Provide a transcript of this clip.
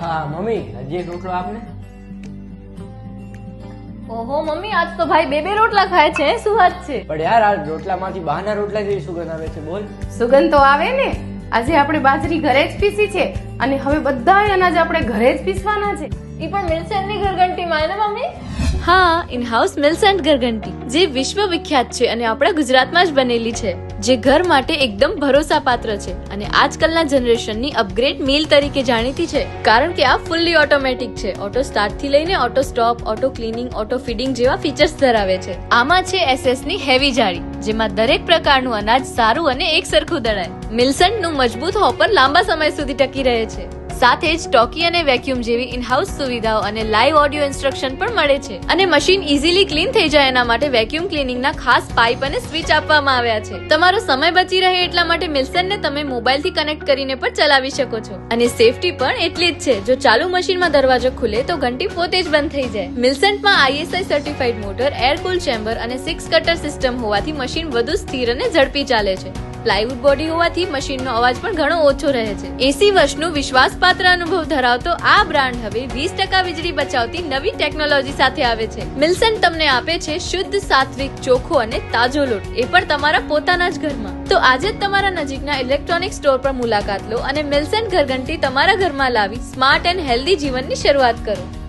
હા મમ્મી હજી એક રોટલો આપને? ઓહો મમ્મી આજ તો ભાઈ બે બે રોટલા ખાય છે શું વાત છે? પણ યાર આ રોટલામાંથી બહારના રોટલા જેવી સુગંધ આવે છે બોલ. સુગંધ તો આવે ને. આજે આપણે બાજરી ઘરે જ પીસી છે અને હવે બધા અનાજ આપણે ઘરે જ પીસવાના છે. એ પણ મિલ્સેન્ટની ઘરઘંટીમાં ને મમ્મી? હા ઇન હાઉસ મિલ્સ એન્ડ ઘરઘંટી જે વિશ્વ વિખ્યાત છે અને આપણા ગુજરાતમાં જ બનેલી છે, જે ઘર માટે એકદમ ભરોસાપાત્ર છે અને આજકાલના જનરેશનની અપગ્રેડ મીલ તરીકે જાણીતી છે. કારણ કે આ ફૂલ્લી ઓટોમેટિક છે. ઓટો સ્ટાર્ટથી લઈને auto stop auto cleaning auto feeding જેવા ફીચર્સ ધરાવે છે. આમાં છે એસએસની હેવી જાળી, જેમાં દરેક પ્રકારનું અનાજ સારું અને એક સરખું દળાય મિલ્સન્ટનું મજબૂત હોપર લાંબા સમય સુધી ટકી રહે છે. સાથે જ ટોકી અને વેક્યુમ જેવી ઇનહાઉસ સુવિધાઓ અને લાઈવ ઓડિયો ઇન્સ્ટ્રક્શન પણ મળે છે. અને મશીન ઇઝીલી ક્લીન થઈ જાય એના માટે વેક્યુમ ક્લીનિંગના ખાસ પાઇપ અને સ્વિચ આપવામાં આવ્યા છે. તમારો સમય બચી રહે એટલા માટે મિલ્સનને તમે મોબાઈલથી કનેક્ટ કરીને પણ ચલાવી શકો છો. અને સેફટી પણ એટલી જ છે, જો ચાલુ મશીનમાં દરવાજો ખુલે તો ઘંટી પોતે જ બંધ થઈ જાય. મિલ્સન્ટમાં ISI certified motor air cool chamber અને સિક્સ કટર સિસ્ટમ હોવાથી મશીન વધુ સ્થિર અને ઝડપી ચાલે છે. પ્લાયવુડ બોડી હોવાથી મશીનનો અવાજ પણ ઘણો ઓછો રહે છે. એસી વર્ષનું વિશ્વાસપાત્ર અનુભવ ધરાવતો આ બ્રાન્ડ હવે વીસ ટકા વીજળી બચાવતી નવી ટેકનોલોજી સાથે આવે છે. મિલ્સન તમને આપે છે શુદ્ધ સાત્વિક ચોખ્ખો અને તાજો લોટ. એ પણ તમારા પોતાના જ ઘરમાં. તો આજે જ તમારા નજીકના ઇલેક્ટ્રોનિક સ્ટોર પર મુલાકાત લો અને મિલ્સન ઘરઘંટી તમારા ઘરમાં લાવી સ્માર્ટ એન્ડ હેલ્ધી જીવનની શરૂઆત કરો.